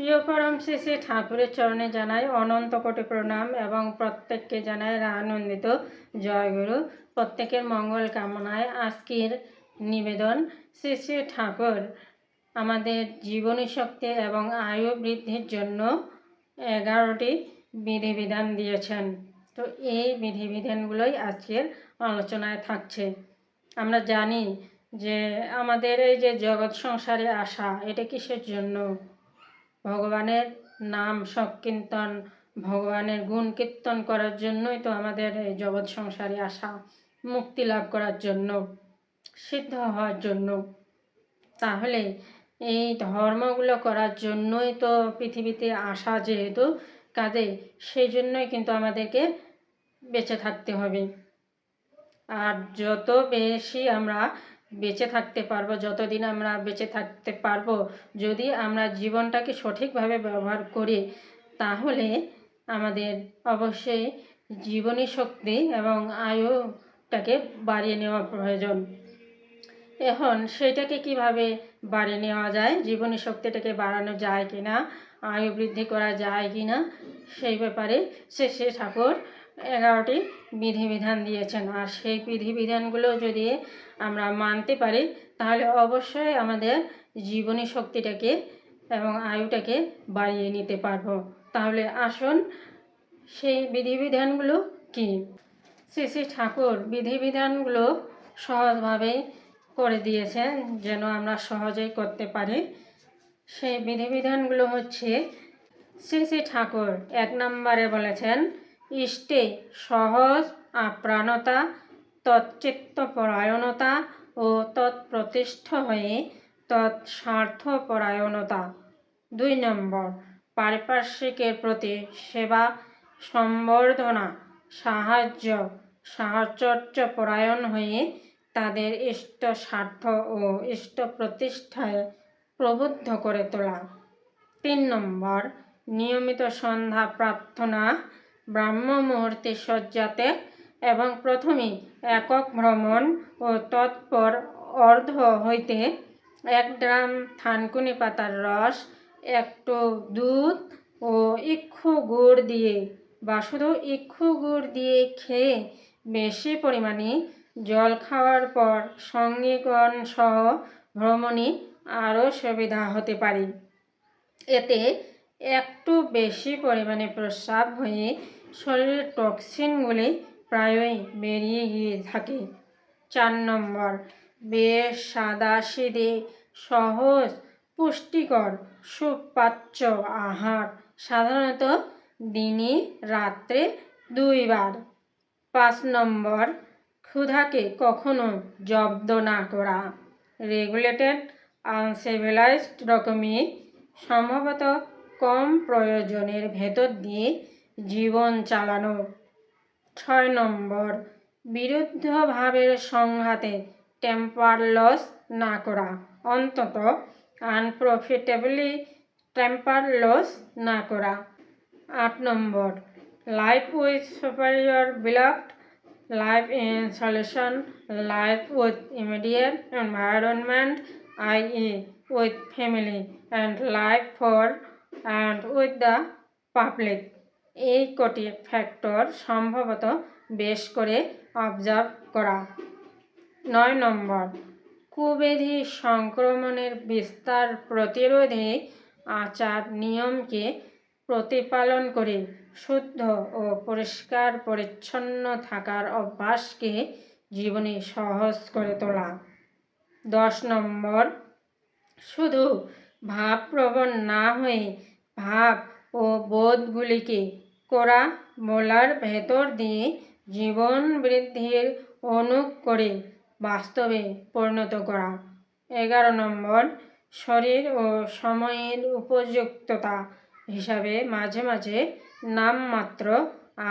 প্রিয় পরম শ্রী ঠাকুরের চরণে জানাই অনন্ত কোটি প্রণাম এবং প্রত্যেককে জানাই আনন্দিত জয়গুরু। প্রত্যেকের মঙ্গল কামনায় আজকের নিবেদন শ্রী শ্রী ঠাকুর আমাদের জীবনী শক্তি এবং আয়ু বৃদ্ধির জন্য এগারোটি বিধিবিধান দিয়েছেন। তো এই বিধিবিধানগুলোই আজকের আলোচনায় থাকছে। আমরা জানি যে আমাদের এই যে জগৎ সংসারে আসা, এটা কিসের জন্য? ভগবানের নাম সংকীর্তন, ভগবানের গুণ কীর্তন করার জন্যই তো আমাদের এই জগৎ সংসারে আসা, মুক্তি লাভ করার জন্য, সিদ্ধ হওয়ার জন্য। তাহলে এই ধর্মগুলো করার জন্যই তো পৃথিবীতে আসা যেহেতু, কাজে সেই জন্যই কিন্তু আমাদেরকে বেঁচে থাকতে হবে। আর যত বেশি আমরা বেঁচে থাকতে পারব, যতদিন আমরা বেঁচে থাকতে পারব। যদি আমরা জীবনটাকে সঠিকভাবে ব্যবহার করি, তাহলে আমাদের অবশ্যই জীবনী শক্তি এবং আয়ুটাকে বাড়িয়ে নেওয়া প্রয়োজন। এখন সেটাকে কীভাবে বাড়িয়ে নেওয়া যায়? জীবনী শক্তিটাকে বাড়ানো যায় কি না আয়ু বৃদ্ধি করা যায় কি না সেই ব্যাপারে সে সে ঠাকুর এগারোটি বিধিবিধান দিয়েছেন। আর সেই বিধিবিধানগুলো যদি আমরা মানতে পারি, তাহলে অবশ্যই আমাদের জীবনী শক্তিটাকে এবং আয়ুটাকে বাড়িয়ে নিতে পারব। তাহলে আসুন, সেই বিধিবিধানগুলো কি? শ্রী শ্রী ঠাকুর বিধিবিধানগুলো সহজভাবে করে দিয়েছেন, যেন আমরা সহজেই করতে পারি। সেই বিধিবিধানগুলো হচ্ছে, শ্রী শ্রী ঠাকুর এক নম্বরে বলেছেন ইষ্টে সহজ আপ্রাণতা তৎচিত্তপরায়ণতা ও তৎপ্রতিষ্ঠ হয়ে তৎস্বার্থপরায়ণতা। দুই নম্বর, পারিপার্শ্বিকের প্রতি সেবা, সম্বর্ধনা, সাহায্য, সাহচর্যপরায়ণ হয়ে তাদের ইষ্ট স্বার্থ ও ইষ্ট প্রতিষ্ঠায় প্রবুদ্ধ করে তোলা। তিন নম্বর, নিয়মিত সন্ধ্যা প্রার্থনা ব্রাহ্ম মুহূর্তে সজ্জাতে এবং প্রথমে একক ভ্রমণ ও তৎপর অর্ধ হইতে এক ড্রাম থানকুনি পাতার রস একটু দুধ ও ইক্ষু গুড় দিয়ে বা শুধু ইক্ষু গুড় দিয়ে খেয়ে বেশি পরিমাণে জল খাওয়ার পর সঙ্গীগণ সহ ভ্রমণে আরও সুবিধা হতে পারে। এতে একটু বেশি পরিমাণে প্রস্রাব হয়ে শরীরের টক্সিনগুলি প্রায়ই বেরিয়ে গিয়ে থাকে। চার নম্বর, বেশ সাদা সিদে সহজ, পুষ্টিকর, সুপাচ্য আহার, সাধারণত দিনে রাত্রে দুইবার। পাঁচ নম্বর, ক্ষুধাকে কখনো জব্দ না করা। রেগুলেটেড আনসিভিলাইজড রকমের সম্ভবত কম প্রয়োজনের ভেতর দিয়ে জীবন চালানো। ছয় নম্বর বিরুদ্ধ ভাবের সংঘাতে টেম্পার লস না করা। অন্তত আনপ্রফিটেবলি টেম্পার লস না করা। আট নম্বর life with superior beloved life in solution life with immediate environment I E with family and life for and with the public এই কটি ফ্যাক্টর সম্ভবত বেশ করে অবজার্ভ করা। নয় নম্বর, কুবেধি সংক্রমণের বিস্তার প্রতিরোধে আচার নিয়মকে প্রতিপালন করে শুদ্ধ ও পরিষ্কার পরিচ্ছন্ন থাকার অভ্যাসকে জীবনে সহজ করে তোলা। দশ নম্বর, শুধু ভাবপ্রবণ না হয়ে ভাব ও বোধগুলিকে কোরা মোলার ভেতর দিয়ে জীবন বৃদ্ধির অনুক করে বাস্তবে পরিণত করা। এগারো নম্বর, শরীর ও সময়ের উপযুক্ততা হিসাবে মাঝে মাঝে নামমাত্র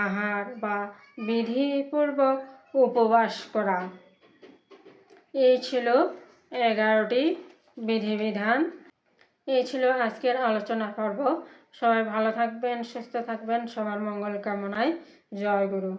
আহার বা বিধিপূর্বক উপবাস করা। এই ছিল এগারোটি বিধিবিধান। এই ছিল আজকের আলোচনা পর্ব। সবাই ভালো থাকবেন, সুস্থ থাকবেন, সবার মঙ্গল কামনায়। জয় গুরু।